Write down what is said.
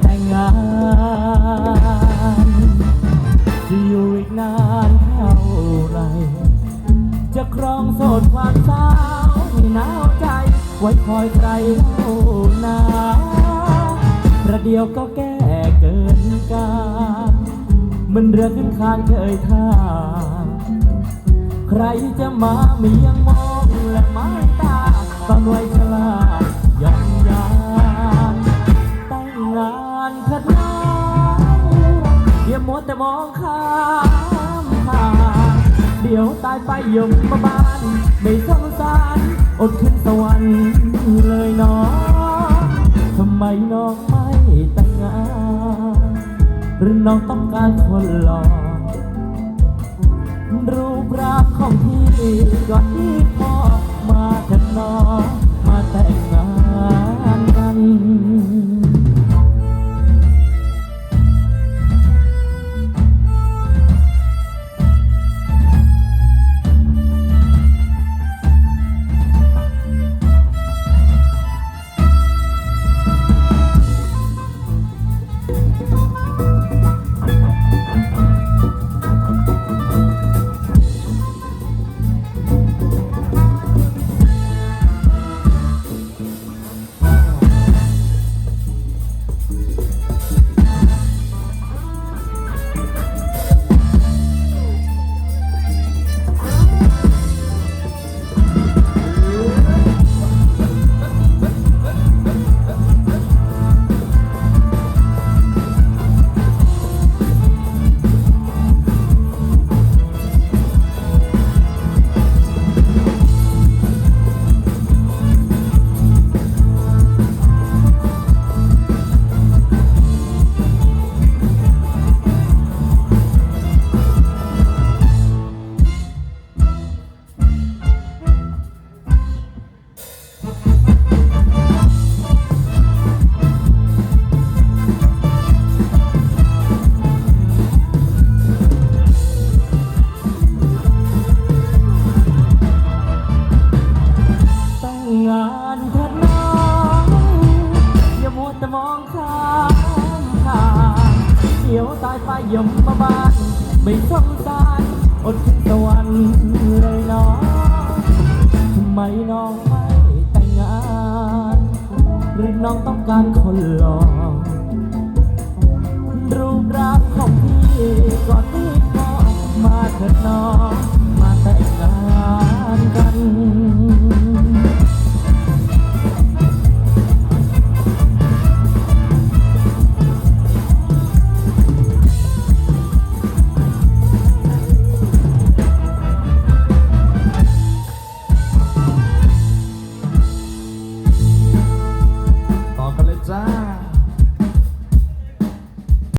แต่งงานจะอยู่อีกนานเท่าไร จะครองโสดความสาวให้หนาวใจ ไว้คอยใครเล่านาประเดียวก็แก้เกินการมันเรือขึ้นคานเคยท่า ใครจะมามียังมองและไม้ตาตอนวัยชราามผ่าเดี๋ยวตายไปยมมาบ้าน ไม่สงสารอดขึ้นสวรรค์เลยน้องทำไมน้องไม่แต่งงานหรือน้องต้องการคนหล่อรูปร่างของพี่ก็ที่พอมาเถิดน้อง เดี๋ยวตายไปยมมาบ้าน ไม่สงสารอดขึ้นสวรรค์เลยน้องทำไมน้องไม่แต่งงาน หรือน้องต้องการคนหล่อรูปร่างของพี่ก่อน